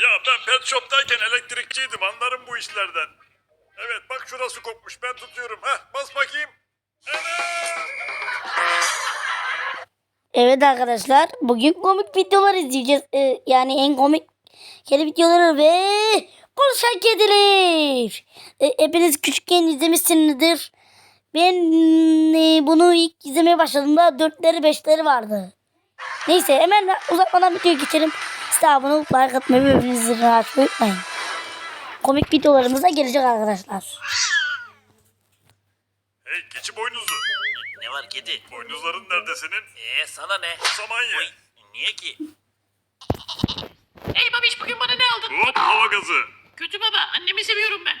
Ya ben pet shop'tayken elektrikçiydim anlarım bu işlerden. Evet bak şurası kopmuş ben tutuyorum. Heh bas bakayım. Evet arkadaşlar bugün komik videolar izleyeceğiz. Ee, yani en komik kedi videoları ve konuşan kediler. Ee, hepiniz küçükken izlemişsinizdir. Ben e, bunu ilk izlemeye başladığımda dörtleri beşleri vardı. Neyse hemen uzatmadan videoya geçelim. Size abone olup like atmayı ve açmayı unutmayın. Komik videolarımız da gelecek arkadaşlar. Hey keçi boynuzu. Ne var kedi? Boynuzların nerede senin? Ee sana ne? Saman ye. Oy, niye ki? Hey babiş bugün bana ne aldın? Hop hava gazı. Kötü baba annemi seviyorum ben.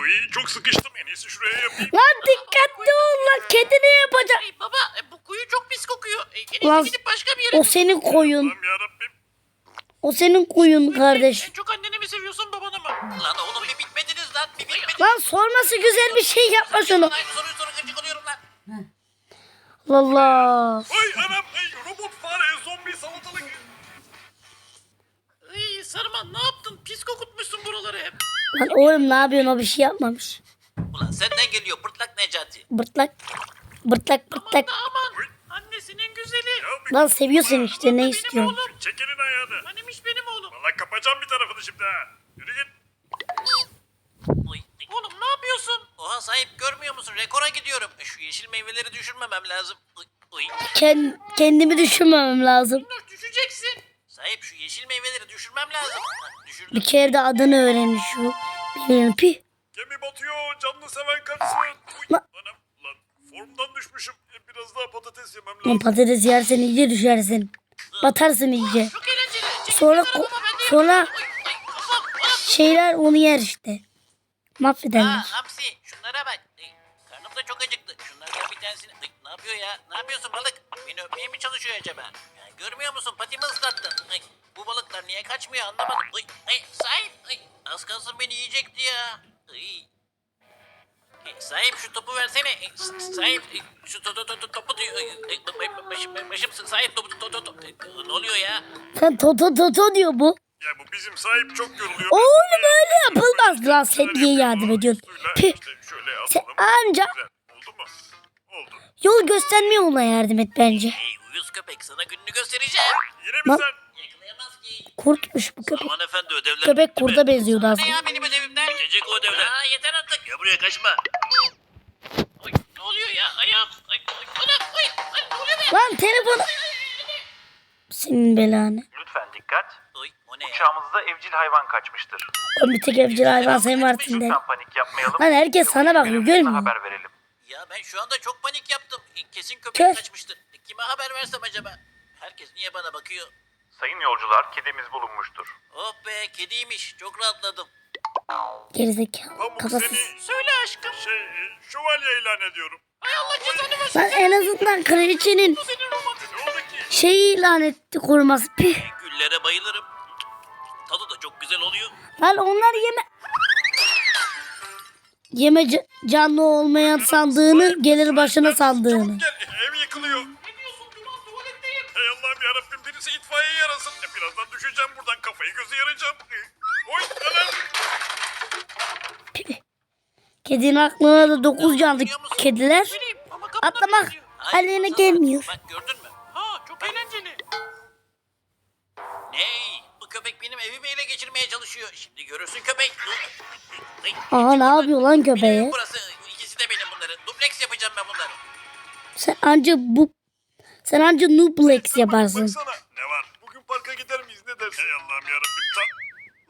Uy çok sıkıştım en iyisi şuraya yapayım. Lan dikkatli ol lan kedi ne yapacak? Hey baba e, bu kuyu çok pis kokuyor. E, en iyisi Lan gidip başka bir yere. o senin koyun. Allah'ım yarabbim. O senin koyun kardeş. En çok anneni mi seviyorsun babanı mı? Lan oğlum bir bitmediniz lan. Bir bitmediniz. Lan sorması güzel bir şey yapma şunu. Lan aynı soruyu soru gıcık oluyorum lan. Allah Allah. Ay anam ay robot fare zombi salatalık. Ay Sarman ne yaptın? Pis kokutmuşsun buraları hep. Lan oğlum ne yapıyorsun o bir şey yapmamış. Ulan senden geliyor pırtlak Necati. Bırtlak. Bırtlak Aman bırtlak. da aman. Güzeli. Lan seviyorsun işte ne Benim istiyorsun? oğlum. çekenin ayağını. Annemiş benim oğlum. Valla kapacağım bir tarafını şimdi ha. Yürü git. Oy. Oğlum ne yapıyorsun? Oha sahip görmüyor musun? Rekora gidiyorum. E, Şu yeşil meyveleri düşürmemem lazım. Oy. Oy. Ken- kendimi düşünmemem lazım. Dur düşeceksin. Sahip şu yeşil meyveleri düşürmem lazım. Düşürdüm. Bir kere de adını öğrenmiş şu. Bilmiyorum pi. Gemi batıyor canlı seven karısı. Uy, Lan- Anam lan formdan düşmüşüm. Biraz daha patates yemem Lan lazım. patates yersen iyice düşersin. Batarsın iyice. Çok eğlenceli. Çekil Sonra sonra-. Şeyler onu yer işte. Mahvederler. Ha Hamsi şunlara bak. Ay, karnım da çok acıktı. Şunlardan bir tanesini... Ay, ne yapıyor ya? Ne yapıyorsun balık? Beni öpmeye mi çalışıyor acaba? Ya, görmüyor musun? Patimi ıslattın. Ay, bu balıklar niye kaçmıyor anlamadım. Ay, ay, sahip. Ay, az kalsın beni yiyecekti ya. Ay. Sahip şu topu versene. Sahip şu to, to, to, to- topu Başım, başım sahip topu to, to, to. Ne oluyor ya? Sen toto toto diyor bu. Ya bu bizim sahip çok yoruluyor. Oğlum öyle yapılmaz lan sen niye yardım ediyorsun? Şöyle Sen atalım. anca. Oldu mu? Oldu. yol göstermiyor ona yardım et bence. Hey uyuz köpek sana gününü göstereceğim. Yine mi Lan- sen? Yakalayamaz ki. Kurtmuş bu köpek. Aman efendi ödevler Köpek kurda benziyordu Ne aslında. ya benim ödevimden? Bitecek o ödevler. Aa yeter artık. Ya buraya kaçma. Lan telefonu. Senin belanı. Lütfen dikkat. Uçağımızda evcil hayvan kaçmıştır. O bir tek evcil hayvan sen varsın de. Lütfen panik yapmayalım. Lan herkes sana bakıyor, görmüyor musun? haber verelim. Ya ben şu anda çok panik yaptım. E, Kesin köpek Kör. kaçmıştır. E, Kime haber versem acaba? Herkes niye bana bakıyor? Sayın yolcular kedimiz bulunmuştur. Oh be kediymiş. Çok rahatladım. Gerizekalı Pamuk kafasız. seni Söyle aşkım. şey e, şövalye ilan ediyorum. Ay Allah cezanı versin. Lan en azından kraliçenin şeyi ilan etti koruması. Pih. Güllere bayılırım. Tadı da çok güzel oluyor. Lan onlar yeme... Yeme ca- canlı olmayan sandığını gelir başına sandığını. Ev yıkılıyor. Hey Allah'ım yarabbim birisi itfaiye yarasın. E, birazdan düşeceğim buradan kafayı gözü yarayacağım. E, Oy anam. Kedinin aklına da dokuz canlı kediler atlamak haline gelmiyor. Bak gördün mü? Ha çok eğlenceli. Ney? Bu köpek benim evimi ele geçirmeye çalışıyor. Şimdi görürsün köpek. Ay, Aa ne yapıyor lan köpeğe? burası. İkisi de benim bunların. Dubleks yapacağım ben bunları. Sen anca bu... Sen anca nuplex yaparsın. Baksana ne var? Bugün parka gider miyiz ne dersin? Hey Allah'ım yarabbim tam.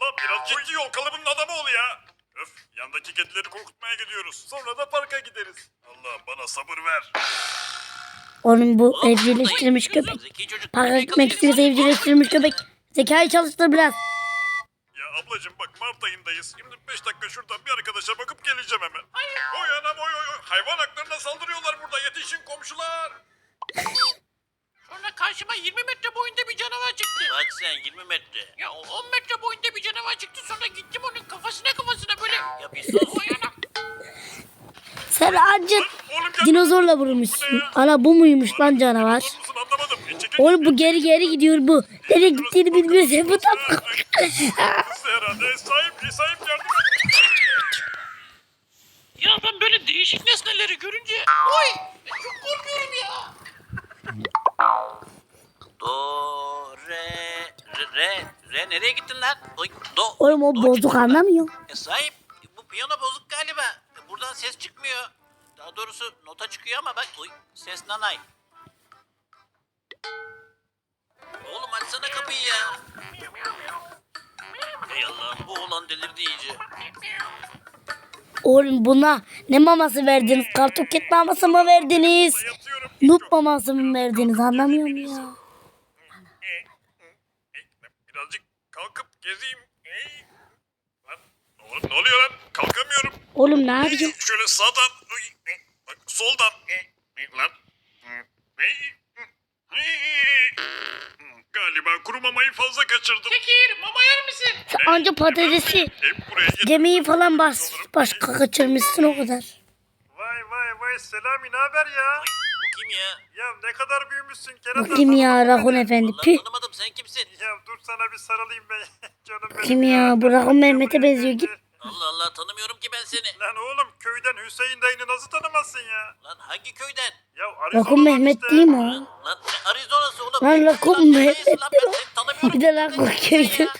Lan biraz ciddi ol kalıbının adamı ol ya. Öf yandaki kedileri korkutmaya gidiyoruz. Sonra da parka gideriz. Allah bana sabır ver. Onun bu evcilleştirilmiş köpek. Parka gitmek istiyorsa evcilleştirilmiş köpek. Zekayı çalıştır biraz. Ya ablacım bak Mart ayındayız. Şimdi 5 dakika şuradan bir arkadaşa bakıp geleceğim hemen. Oy anam oy oy oy. Hayvan haklarına saldırıyorlar burada. Yetişin komşular. Sonra karşıma 20 metre boyunda bir canavar çıktı. Bak sen 20 metre. Ya o 10 metre boyunda bir canavar çıktı sonra gittim onun kafasına bir sus. Sen anca oğlum gel. dinozorla vurmuşsun. Ana bu muymuş lan canavar? Musun anlamadım. E, çekil Oğlum bu geri geri gidiyor bu. Nereye gittiğini bilmiyoruz. Bu tam Hızlı herhalde. Sahip, sahip yardım et. Ya ben böyle değişik nesneleri görünce... Oy! Çok korkuyorum ya. Do, re, re, re, re nereye gittin lan? Oy, do, Oğlum o do bozuk anlamıyor. E, sahip piyano bozuk galiba. Buradan ses çıkmıyor. Daha doğrusu nota çıkıyor ama bak oy, ses nanay. Oğlum açsana kapıyı ya. Ey Allah'ım bu oğlan delirdi iyice. Oğlum buna ne maması verdiniz? Kartoket maması mı verdiniz? Noob maması mı verdiniz? Anlamıyorum ya. Birazcık kalkıp gezeyim. Ey. Lan, ne ol- ne oluyor lan? Kalkamıyorum. Oğlum ne yapıyorsun? Şöyle sağdan, soldan. Lan. Galiba kuru mamayı fazla kaçırdım. Tekir mama yer misin? Sen anca patatesi, gemiyi falan baş, başka kaçırmışsın o kadar. Vay vay vay Selami ne haber ya? Bu kim ya? Ya ne kadar büyümüşsün Kerem. Bu kim ya Rahun Efendi? Püh. tanımadım sen kimsin? Ya dur sana bir sarılayım ben. Canım benim. Kim ya? Bu Rahun Mehmet'e benziyor. Git. Allah Allah tanımıyorum ki ben seni. Lan oğlum köyden Hüseyin dayını nasıl tanımazsın ya? Lan hangi köyden? Ya Arizona'dan Rakun Mehmet işte. değil mi o? Lan ne Arizona'sı oğlum? Lan Rakun Lan Mehmet lan? Ben değil seni tanımıyorum. Bir de lan sen ya?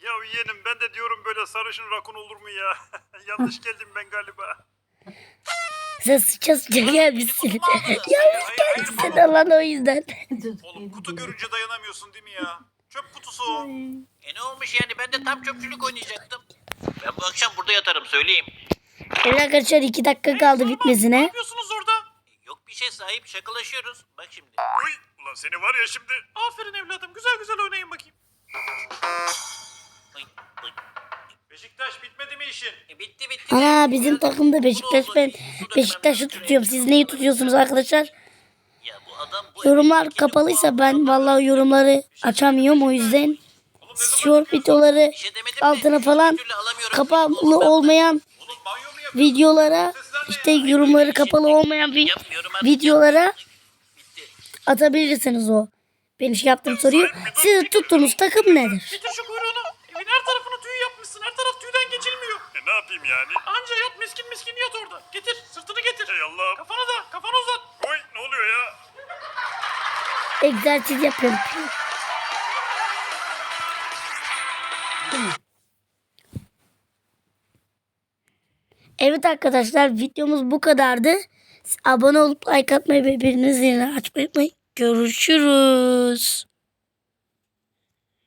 Ya yeğenim ben de diyorum böyle sarışın rakun olur mu ya? Yanlış geldim ben galiba. Sen sıça sıça gelmişsin. Yanlış gelmişsin lan o yüzden. Oğlum kutu görünce dayanamıyorsun değil mi ya? Çöp kutusu o. E ne olmuş yani ben de tam çöpçülük oynayacaktım. Ben bu akşam burada yatarım söyleyeyim. Evet arkadaşlar iki dakika kaldı bitmesine. yapıyorsunuz orada? Yok bir şey sahip şakalaşıyoruz. Bak şimdi. Uy ulan seni var ya şimdi. Aferin evladım güzel güzel oynayın bakayım. Ay, ay. Beşiktaş bitmedi mi işin? E, bitti bitti. Ana bizim takımda Beşiktaş ben Beşiktaş'ı tutuyorum. Siz neyi tutuyorsunuz arkadaşlar? Ya bu adam bu Yorumlar kapalıysa ben vallahi yorumları açamıyorum o yüzden short videoları şey altına falan kapalı olmayan videolara işte yorumları kapalı olmayan vi- videolara atabilirsiniz o. Benim şey yaptığım soruyu. Sizin tuttuğunuz takım nedir? Getir şu kuyruğunu. Evin her tarafını tüy yapmışsın. Her taraf tüyden geçilmiyor. E ne yapayım yani? Anca yat miskin miskin yat orada. Getir sırtını getir. Ey Allah'ım. Kafanı da kafanı uzat. Oy ne oluyor ya? Egzersiz yapıyorum. Evet arkadaşlar videomuz bu kadardı. Abone olup like atmayı ve birbirinizin açmayı unutmayın. Görüşürüz.